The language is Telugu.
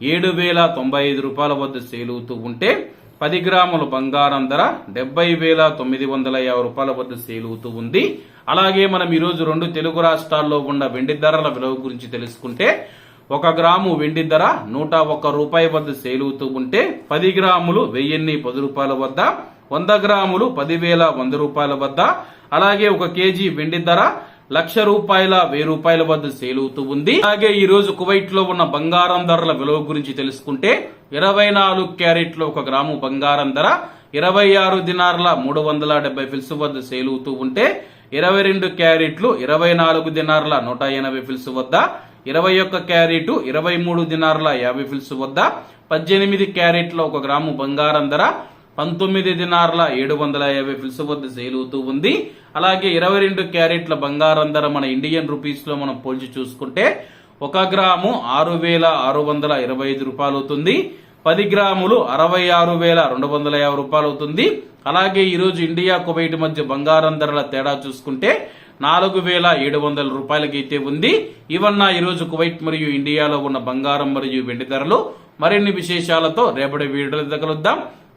ఏడు వేల తొంభై ఐదు రూపాయల వద్ద సేలుతూ ఉంటే పది గ్రాముల బంగారం ధర డెబ్బై వేల తొమ్మిది వందల యాభై రూపాయల వద్ద సేలుతూ ఉంది. అలాగే మనం ఈరోజు రెండు తెలుగు రాష్ట్రాల్లో ఉన్న వెండి ధరల విలువ గురించి తెలుసుకుంటే ఒక గ్రాము వెండి ధర నూట ఒక్క రూపాయి వద్ద సేలుతూ ఉంటే పది గ్రాములు వెయ్యిన్ని పది రూపాయల వద్ద వంద గ్రాములు పదివేల వంద రూపాయల వద్ద అలాగే ఒక కేజీ వెండి ధర లక్ష రూపాయల వెయ్యి రూపాయల వద్ద సేలుతూ ఉంది. అలాగే ఈ రోజు కువైట్లో ఉన్న బంగారం ధరల విలువ గురించి తెలుసుకుంటే ఇరవై నాలుగు క్యారెట్లు ఒక గ్రాము బంగారం ధర ఇరవై ఆరు దినార్ల మూడు వందల డెబ్బై ఫిల్స్ వద్ద సేలుతూ ఉంటే ఇరవై రెండు క్యారెట్లు ఇరవై నాలుగు దినార్ల నూట ఎనభై ఫిల్స్ వద్ద ఇరవై ఒక్క క్యారెట్ ఇరవై మూడు దినార్ల యాభై ఫిల్స్ వద్ద పద్దెనిమిది క్యారెట్ల ఒక గ్రాము బంగారం ధర పంతొమ్మిది దినార్ల ఏడు వందల యాభై ఫిల్స్ వద్ద అవుతూ ఉంది. అలాగే ఇరవై రెండు క్యారెట్ల బంగారం ధర మన ఇండియన్ రూపీస్లో మనం పోల్చి చూసుకుంటే ఒక గ్రాము ఆరు వేల ఆరు వందల ఇరవై ఐదు రూపాయలు అవుతుంది పది గ్రాములు అరవై ఆరు వేల రెండు వందల యాభై రూపాయలు అవుతుంది అలాగే ఈరోజు ఇండియా కువైట్ మధ్య బంగారం ధరల తేడా చూసుకుంటే నాలుగు వేల ఏడు వందల రూపాయలకైతే ఉంది. ఇవన్న ఈరోజు కువైట్ మరియు ఇండియాలో ఉన్న బంగారం మరియు వెండి ధరలు. మరిన్ని విశేషాలతో రేపటి వీడియోలు తగలుద్దాం